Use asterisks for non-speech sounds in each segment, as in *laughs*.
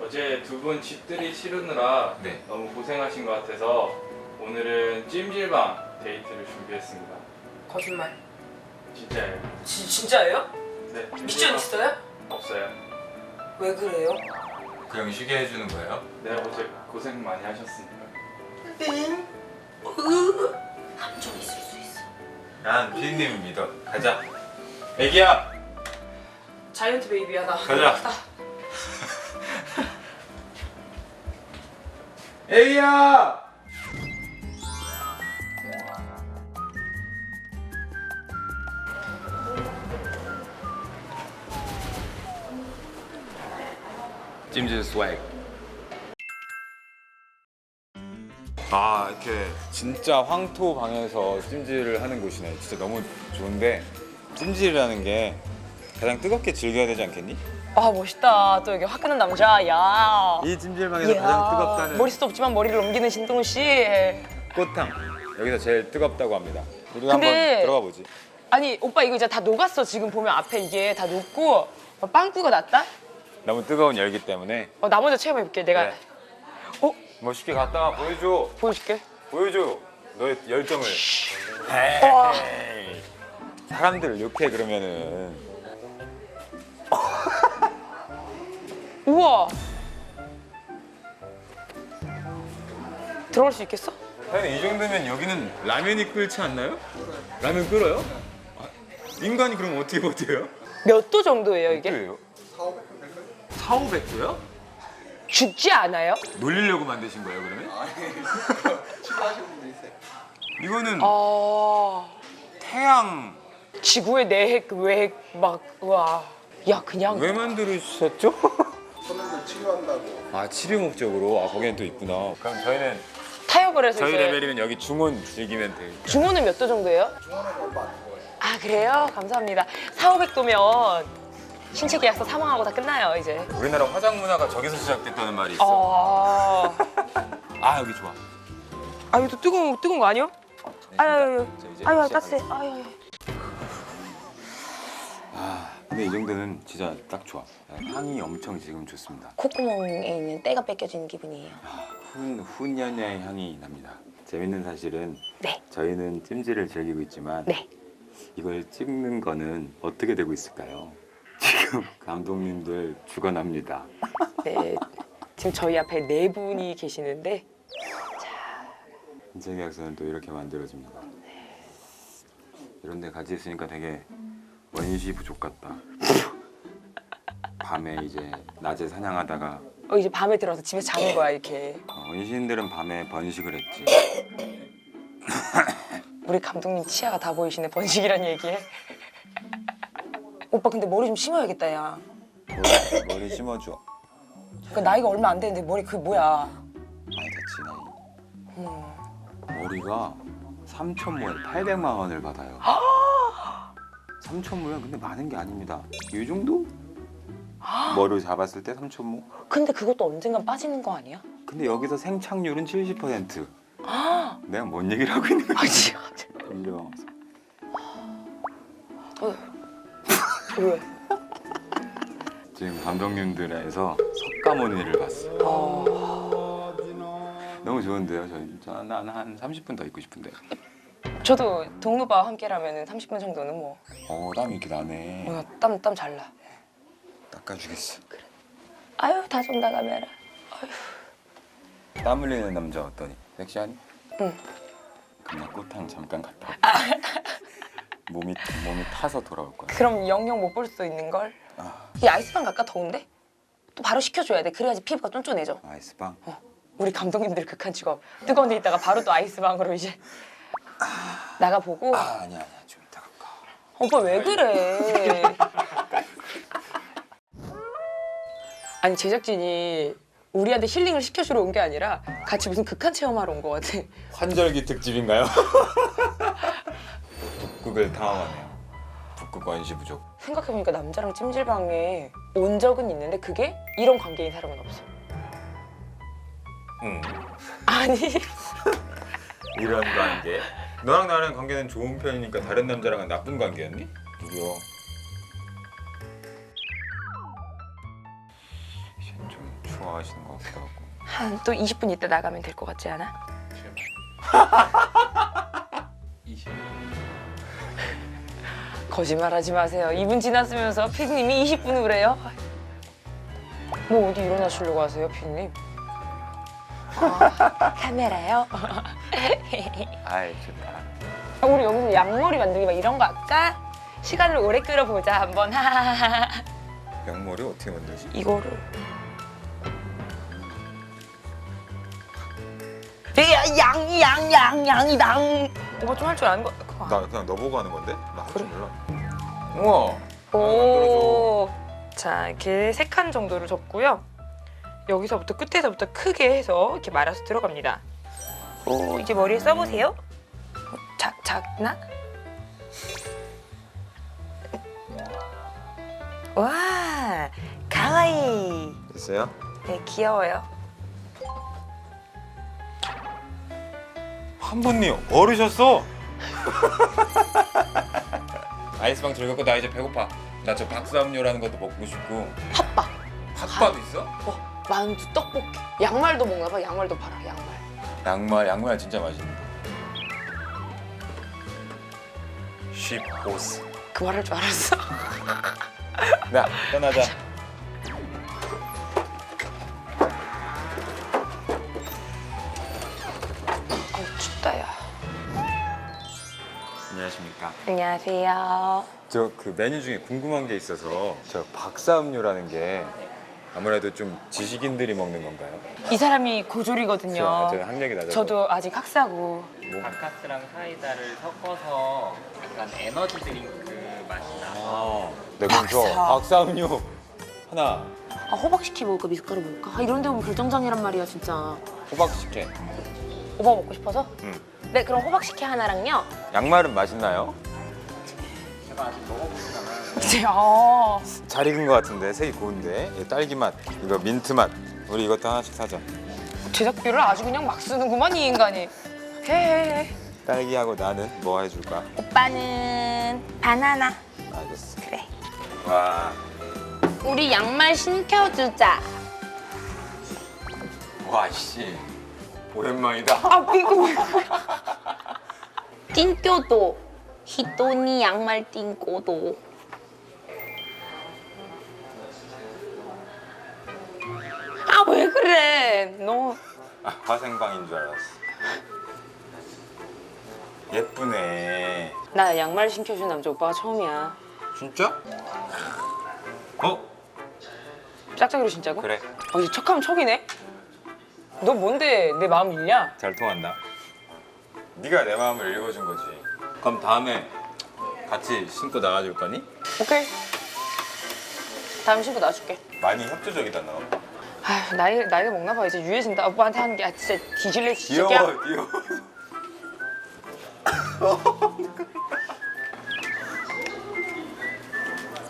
어제 두 분 집들이 치르느라 네. 너무 고생하신 것 같아서 오늘은 찜질방 데이트를 준비했습니다. 거짓말. 진짜예요. 지, 진짜예요? 네. 미션 찜질방 있어요? 없어요. 왜 그래요? 그냥 쉬게 해주는 거예요? 네 어제 고생 많이 하셨으니까. 응? 으, 함정 있을 수 있어. 난 피디님 믿어. 가자. 애기야. 자이언트 베이비야 나. 가자. 나. 애기야. *laughs* 찜질 스웩. 아 이렇게 진짜 황토 방에서 찜질을 하는 곳이네. 진짜 너무 좋은데 찜질이라는 게 가장 뜨겁게 즐겨야 되지 않겠니? 아 멋있다. 또 여기 화끈한 남자. 야. 이 찜질방에서 가장 뜨겁다는 머리 숱 없지만 머리를 넘기는 신동훈 씨. 꽃탕 여기서 제일 뜨겁다고 합니다. 우리 근데- 한번 들어가 보지. 아니 오빠 이거 이제 다 녹았어. 지금 보면 앞에 이게 다 녹고 어, 빵꾸가 났다. 너무 뜨거운 열기 때문에 어, 나 먼저 체험해 볼게. 내가 그래. 어 멋있게 갔다 와 보여줘. 보여줄게. 보여줘. 너의 열정을. 와. 에이. 사람들 욕해 그러면은 우와. 들어갈 수 있겠어? 사장님 이 정도면 여기는 라면이 끓지 않나요? 라면 끓어요? 아, 인간이 그럼 어떻게 버텨요? 몇 도 정도예요 이게? 어때요? 4, 500도요? 죽지 않아요? 놀리려고 만드신 거예요 그러면? *laughs* 이거는 아 태양 지구의 내핵 외핵 막 우와. 야 그냥 왜 만들으셨죠? *laughs* 손님들 치료한다고 아 치료 목적으로 아 거기는 또 있구나. 그럼 저희는 타협을 해서 저희 이제 레벨이면 여기 중온 즐기면 돼요. 중호는 몇도 정도예요? 중원은 얼마 안 먹어요. 아 그래요? 감사합니다. 4, 500도면 신체 계약서 사망하고 다 끝나요 이제. 우리나라 화장 문화가 저기서 시작됐다는 말이 있어. 아, 아 여기 좋아. 아 이거 또 뜨거운 뜨거운 거 아니요? 아유 아유 자, 이제 아유 시작하겠습니다. 따스해. 아유 아유. 아 근데 이 정도는 진짜 딱 좋아. 향이 엄청 지금 좋습니다. 콧구멍에 있는 때가 뺏겨지는 기분이에요. 훈 훈연의 향이 납니다. 재밌는 사실은 네, 저희는 찜질을 즐기고 있지만 네. 이걸 찍는 거는 어떻게 되고 있을까요? 지금 감독님들 죽어납니다. *laughs* 네. 지금 저희 앞에 네 분이 계시는데 인생 계약서는 또 이렇게 만들어집니다. 이런 데 같이 있으니까 되게 원시 부족 같다. 밤에 이제 낮에 사냥하다가 어, 이제 밤에 들어서 집에 자는 거야 이렇게. 어, 원시인들은 밤에 번식을 했지. 우리 감독님 치아가 다 보이시네 번식이란 얘기에. 오빠 근데 머리 좀 심어야겠다 야. 머리, 머리 심어줘. 그 나이가 얼마 안 됐는데 머리 그게 뭐야? 많이 됐지 나이. 음. 머리가 3천모에 800만 원을 받아요. 3천모면 근데 많은 게 아닙니다. 이 정도? *gasps* 머리를 잡았을 때 3천모? 근데 그것도 언젠간 빠지는 거 아니야? 근데 여기서 생착률은 70%. *gasps* 내가 뭔 얘기를 하고 있는 거야? 아 진짜. 밀려. 왜? 지금 감독님들에서 석가모니를 봤어. 어, 너무 좋은데요, 저희. 난한 30분 더 있고 싶은데. 저도 동료바와 함께라면 30분 정도는 뭐. 어, 땀이 이렇게 나네. 어, 땀, 땀 잘 나. 닦아주겠어. 아유, 다좀 나가메라. 땀 흘리는 남자 어떠니? 섹시하니? 응. 그냥 꽃탕 잠깐 갔다 올게. 몸이 몸이 타서 돌아올 거야. 그럼 영영 못 볼 수 있는 걸. 아, 이 아이스방 갈까 더운데? 또 바로 식혀줘야 돼. 그래야지 피부가 쫀쫀해져. 아이스방. 우리 감독님들 극한 직업. 뜨거운 데 있다가 바로 또 아이스방으로 이제 나가 보고. 아, 아니야 아니야 좀 이따 갈까. 오빠 왜 그래? *laughs* 아니 제작진이 우리한테 힐링을 시켜주러 온 게 아니라 같이 무슨 극한 체험하러 온것 같아. 환절기 특집인가요? *laughs* 북극을 탐험하네요. 북극 원시 부족. 생각해보니까 남자랑 찜질방에 온 적은 있는데 그게 이런 관계인 사람은 없어. 응. 아니 이런 관계. 너랑 나랑 관계는 좋은 편이니까 다른 남자랑은 나쁜 관계였니? 누구요? 통화하시는 것 같기도 하고. 한 또 20분 있다 나가면 될 것 같지 않아? *laughs* 거짓말하지 마세요. 2분 지났으면서 피디님이 20분 후래요. 뭐 어디 일어나시려고 하세요, 피디님? 아, 카메라요? *laughs* 아이 좋다. 아, 우리 여기서 양머리 만들기 막 이런 거 할까? 시간을 오래 끌어보자 한번. *laughs* 양머리 어떻게 만들지? 이거를. 양, 양, 양, 양이당. 오빠 좀 할 줄 아는 거. 그거 나 그냥 너 보고 하는 건데? 나 할줄 그래? 몰라. 우와. 오. 자, 이렇게 세 칸 정도를 접고요. 여기서부터 끝에서부터 크게 해서 이렇게 말아서 들어갑니다. 오, 이제 머리에 써보세요. 어, 작, 작나? 와, 가와이. 됐어요? 네, 귀여워요. 한 분님 어르셨어. *laughs* 아이스방 즐겁고 나 이제 배고파. 나 저 박사음료라는 것도 먹고 싶고. 핫바. 핫바도 있어? 어, 만두, 떡볶이. 양말도 먹나 봐. 양말도 팔아. 양말. 양말 양말 진짜 맛있는데. 쉽보스. 그 말할 줄 알았어. 나 떠나자. *laughs* 안녕하세요. 저 그 메뉴 중에 궁금한 게 있어서 저 박사음료라는 게 아무래도 좀 지식인들이 먹는 건가요? 이 사람이 고졸이거든요. 저, 저 학력이 낮아서. 저도 아직 학사고. 바카스랑 사이다를 섞어서 약간 에너지 드링크 맛이 나. 아, 네 그럼 저 박사. 박사음료 하나 아 호박시키 먹을까 미숫가루 먹을까? 아, 이런 데 보면 결정장이란 말이야 진짜 호박식혜. 오빠 먹고 싶어서? 응. 네 그럼 호박시키 하나랑요 양말은 맛있나요? 아. 잘 익은 것 같은데 색이 고운데 이 딸기 맛, 이거 민트 맛. 우리 이것도 하나씩 사자. 제작비를 아주 그냥 막 쓰는구만 이 인간이. 해. 딸기하고 나는 뭐 해줄까? 오빠는 바나나 알겠어. 그래 와, 우리 양말 신켜주자 와 씨, 오랜만이다. 아 삐꾸. 띵교도 히토니 양말 띵꼬도 그래? 너 아, 화생방인 줄 알았어. 예쁘네. 나 양말 신겨준 남자 오빠가 처음이야. 진짜? 어? 짝짝이로 진짜고? 그래. 어 이제 척하면 척이네. 너 뭔데 내 마음 읽냐? 잘 통한다. 네가 내 마음을 읽어준 거지. 그럼 다음에 같이 신고 나가줄 거니? 오케이. 다음 신고 놔줄게. 많이 협조적이다 너. 아휴 나이 나이가 먹나 봐 이제 유해진다 오빠한테 하는 게 아, 진짜 뒤질래 귀여워, 진짜. 귀여워. *laughs*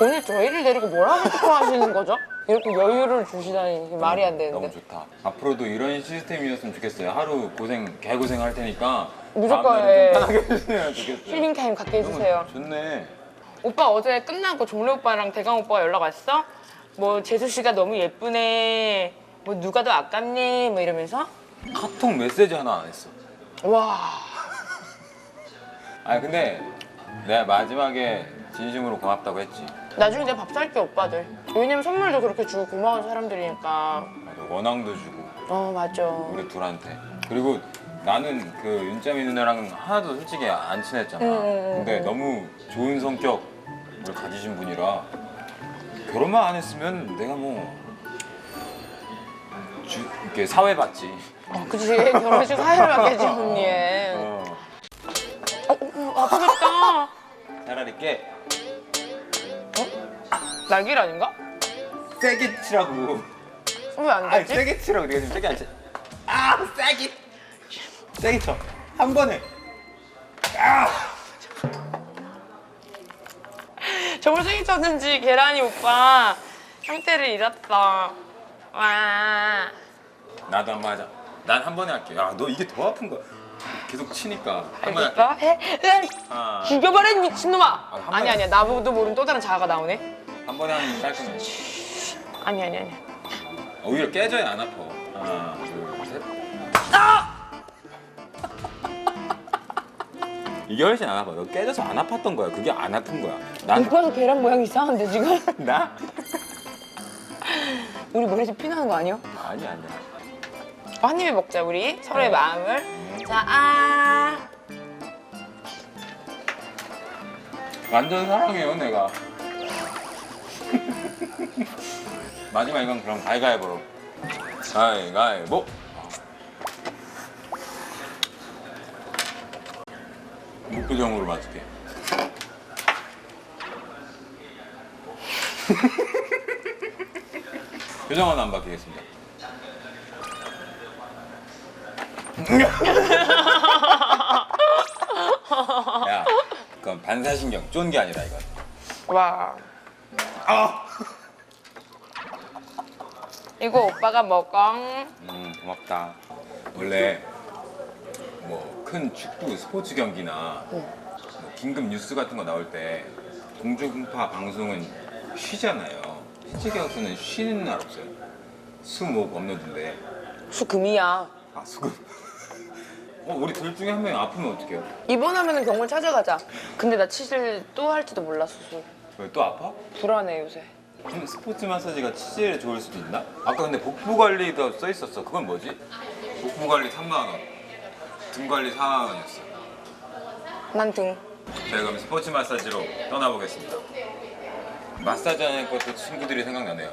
오늘 저희를 데리고 뭐라고 하시는 거죠? 이렇게 여유를 주시다니 이게 말이 안 되는데. 너무 좋다. 앞으로도 이런 시스템이었으면 좋겠어요. 하루 고생 개고생 할 테니까 무조건 다음날은 해. 좀 편하게 *laughs* 해주면 좋겠어요. 힐링 타임 갖게 해주세요. 좋네. 오빠 어제 끝나고 종래 오빠랑 대강 오빠가 연락 왔어? 뭐 재수 씨가 너무 예쁘네. 뭐 누가 더 아깝네. 뭐 이러면서. 카톡 메시지 하나 안 했어. 와. *laughs* 아니 근데 내가 마지막에 진심으로 고맙다고 했지. 나중에 내가 밥 살게 오빠들. 왜냐면 선물도 그렇게 주고 고마운 사람들이니까. 맞아, 원앙도 주고 어 맞아. 우리 둘한테. 그리고 나는 그 윤짜미 누나랑 하나도 솔직히 안 친했잖아. 음, 음, 근데 너무 좋은 성격을 가지신 분이라 결혼만 안 했으면 내가 뭐 주, 이렇게 사회 받지. 어 그치 결혼식 사회를 맡겠지 언니. 어. 어, 어, 아프겠다. 차라리 깨 날길 아닌가? 세게 치라고. 왜 안 아니 되지? 세게 치라고 네가 지금 세게 안 치. 아 세게 세게 쳐. 한 번에. 생일 쳤는지 계란이 오빠 상태를 잃었어. 와. 나도 한 번 하자. 난 한 번에 할게. 야 너 이게 더 아픈 거야. 계속 치니까 한 번에 할게. 알겠어? 해? 하나, 죽여버린 미친놈아. 한 아니 번에- 아니야 나보고도 모르는 또 다른 자아가 나오네. 한 번에 하는 게 깔끔해. 아니 아니 아니. 오히려 깨져야 안 아파. 하나, 둘, 셋. 이게 훨씬 안 아파. 너 깨져서 안 아팠던 거야. 그게 안 아픈 거야. 난 오빠도 계란 모양 이상한데 지금? *laughs* 나? *laughs* 우리 머리에서 피나는 거 아니야? 아니 아니야. 한 입에 먹자 우리 서로의 마음을. 자, 아. 완전 사랑해요 내가. *laughs* 마지막 이건 그럼 가위가위보로. 가위가위보. 무표정으로 맞을게. *laughs* 표정은 안 바뀌겠습니다. 야, 그건 반사신경 쫀 게 아니라 이건. 와. 이거 오빠가 먹어. 음 고맙다. 원래 뭐 큰 축구 스포츠 경기나 뭐 긴급 뉴스 같은 거 나올 때 공중파 방송은 쉬잖아요. 실제 경수는 쉬는 날 없어요. 수목 업로드인데 수금이야. 아 수금. *laughs* 어 우리 둘 중에 한 명이 아프면 어떡해요? 입원하면 병원 찾아가자. 근데 나 치질 또 할지도 몰랐어. 술. 왜 또 아파? 불안해 요새. 그럼 스포츠 마사지가 치질에 좋을 수도 있나? 아까 근데 복부 관리도 써 있었어. 그건 뭐지? 복부 관리 3만 원, 등 관리 4만 원이었어. 난 등. 네, 그럼 스포츠 마사지로 떠나보겠습니다. 마사지 하는 것도 친구들이 생각나네요.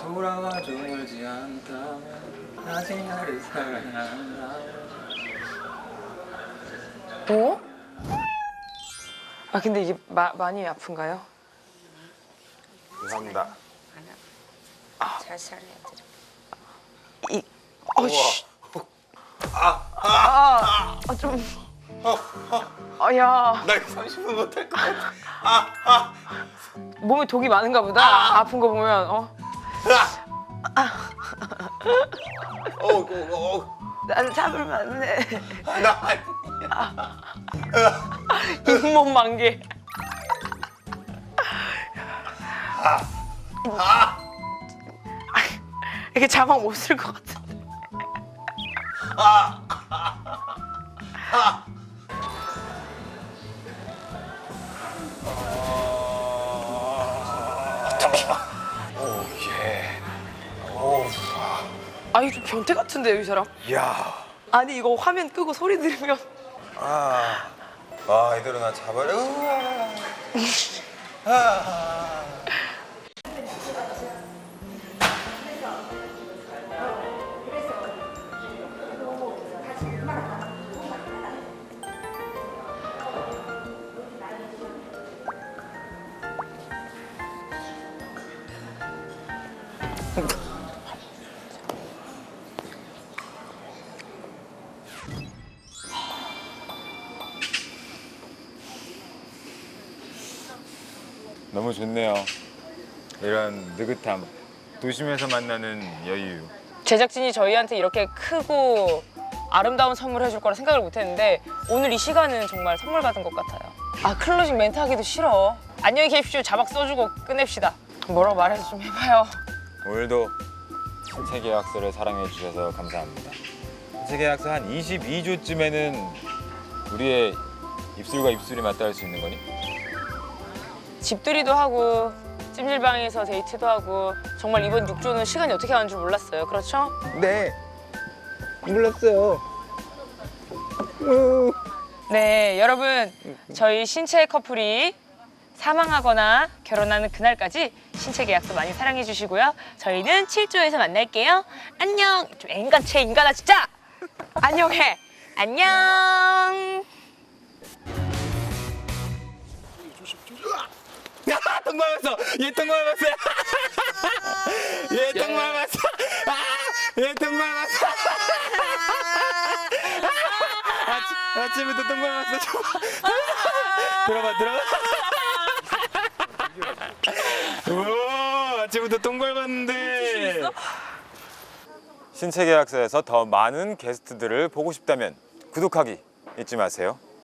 돌아와줘 울지 않다면 아직 나를 사랑한다. 어? 아 근데 이게 마, 많이 아픈가요? 감사합니다. 살살 해드려. 이 어씨. 아, 아, 아, 좀. 아, 야, 나 30분 못할 것 같아. 몸에 독이 많은가 보다. 아. 픈거 보면, 어. 어, 어, 어. 나는 잡으면 안 돼. 나 잇몸 만개. 이렇게 자막 못 쓸 것 같은데. 아, 이거 좀 변태 같은데요, 이 사람? 야. 아니, 이거 화면 끄고 소리 들으면. 아. 아, 이대로 나 잡아려. 아. 너무 좋네요. 이런 느긋함. 도심에서 만나는 여유. 제작진이 저희한테 이렇게 크고 아름다운 선물 해줄 거라 생각을 못 했는데 오늘 이 시간은 정말 선물 받은 것 같아요. 아, 클로징 멘트 하기도 싫어. 안녕히 계십시오. 자막 써주고 끝냅시다. 뭐라고 말해서 좀 해봐요. 오늘도 신체 계약서를 사랑해 주셔서 감사합니다. 신체 계약서 한 22조쯤에는 우리의 입술과 입술이 맞닿을 수 있는 거니? 집들이도 하고 찜질방에서 데이트도 하고 정말 이번 6조는 시간이 어떻게 가는 줄 몰랐어요. 그렇죠? 네. 몰랐어요. 네, 여러분 저희 신체 커플이 사망하거나 결혼하는 그날까지 신체 계약서 많이 사랑해 주시고요. 저희는 7조에서 만날게요. 안녕. 좀 인간체 인간아 진짜. 안녕해. 안녕. 밟았어! 얘똥 밟았어! 아! 얘똥 밟았어! 아침, 아침부터 똥 밟았어. *laughs* 들어봐, 들어봐. 오, 아침부터 똥 밟았는데. 신체 계약서에서 더 많은 게스트들을 보고 싶다면 구독하기 잊지 마세요.